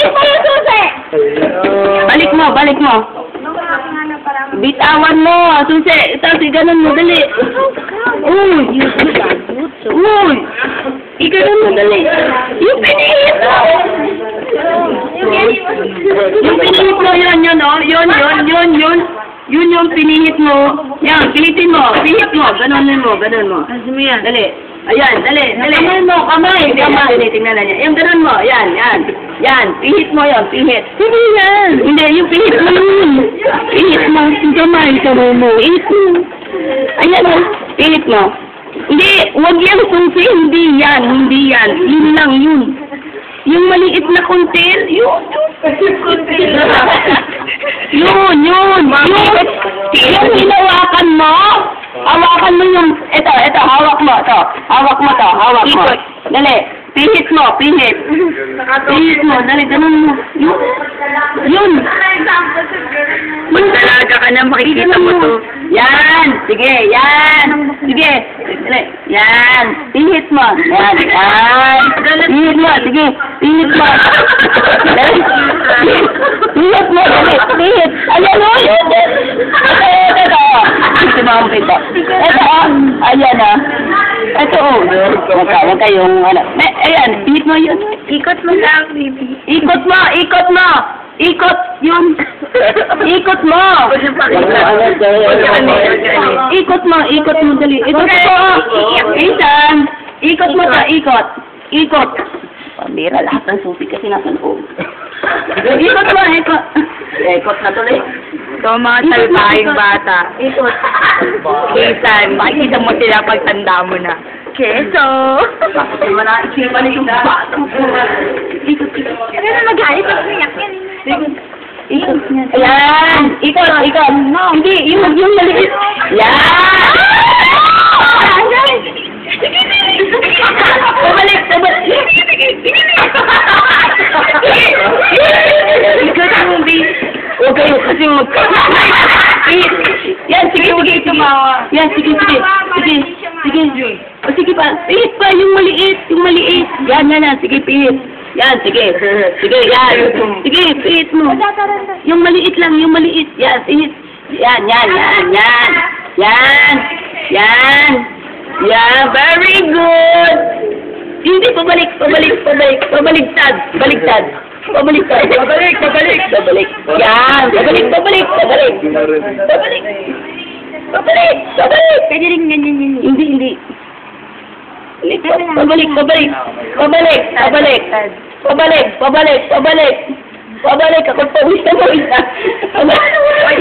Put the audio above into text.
Balik mo yung susi! Balik mo, balik mo. Bitawan mo, susi. Tapos ganun mo, dali. Uy! Uy! Iganon mo, dali. Yung pinihit mo! Yung pinihit mo, yun, yun, oh. Yun, yun, yun, yun. Yun yung pinihit mo. Yan, pinitin mo. Pihit mo. Ganonin mo, ganon mo. Yan. Dali. Ayan, dali, dali. Kamay mo, kamay, Hindi, kamay. Dali, tingnan na niya. Yung ganun mo, yan, yan. Yan, pihit mo yan, pihit. Hindi yan. Hindi, yung pihit mo yun. Pihit mo. Kamay, kamay mo. Pihit mo. Ayan o, pihit mo. Hindi, huwag yan kunti. Hindi yan, hindi yan. Yun lang, yun. Yung maliit na kuntil, yun, yun. yun, yun, yun. Yung hinawakan mo, hawakan mo yung, ito, ito, hawak mo, ito. Hawak mo to, hawak mo. Dali, pihit mo, pihit. Pihit mo, dali, ganun mo. Yun, yun. Magdalaga ka na, makikita mo to. Yan, sige, yan. Sige, dali, yan. Pihit mo, yan, yan. Pihit mo, sige, pihit mo. Dali, pihit mo, dali, pihit. Ayan o, yun, yun. Ito, ito, ito. Si Ma'am Pito. Ito, oh. ayan ah. Ito, oh. Huwag kayong, ano. Eh, ayan, pihit mo yun. Ikot mo lang, baby. Ikot mo, ikot mo. Ikot yun. Ikot mo. Ikot mo, ikot mo dali. Ito po. Isan. Ikot mo ta, ikot. Ikot. Pambira lahat ng susi kasi nasa loob. Ikot mo, ikot. Ikot na tuloy. Ito mga salbahing bata. Ikot. Kisan, makikita mo sila pag tanda mo na. Keso! Na isipan yung batang po. Ikot, ikot. Ano na magalit yan? Ikot. Ikot niya. Ikot, ikot. Hindi, yung, yung maliit. Yan! Huwag kayo kasi mag... Yan, sige, sige, tumawa. Yan, sige, sige. Sige, sige. O, sige pa. Pihit pa, yung maliit, yung maliit. Yan, yan, yan. Sige, pihit. Yan, sige. Sige, yan. Sige, pihit mo. Yung maliit lang, yung maliit. Yan, pihit. Yan, yan, yan, yan. Yan. Yan. Yan, very good. Hindi, pabalik, pabalik, pabalik, pabaliktad, baliktad. Pabaliktad. Pabalik, pabalik, pabalik. Yan, pabalik, pabalik, pabalik. Pabalik. Pabalik, pabalik. Pwede rin ganyan yun. Hindi, hindi. Hindi, pa- Pabalik, pabalik. Pabalik, pabalik. Pabalik, pabalik, pabalik. Pabalik, ako pawis na pawis na. Pabalik.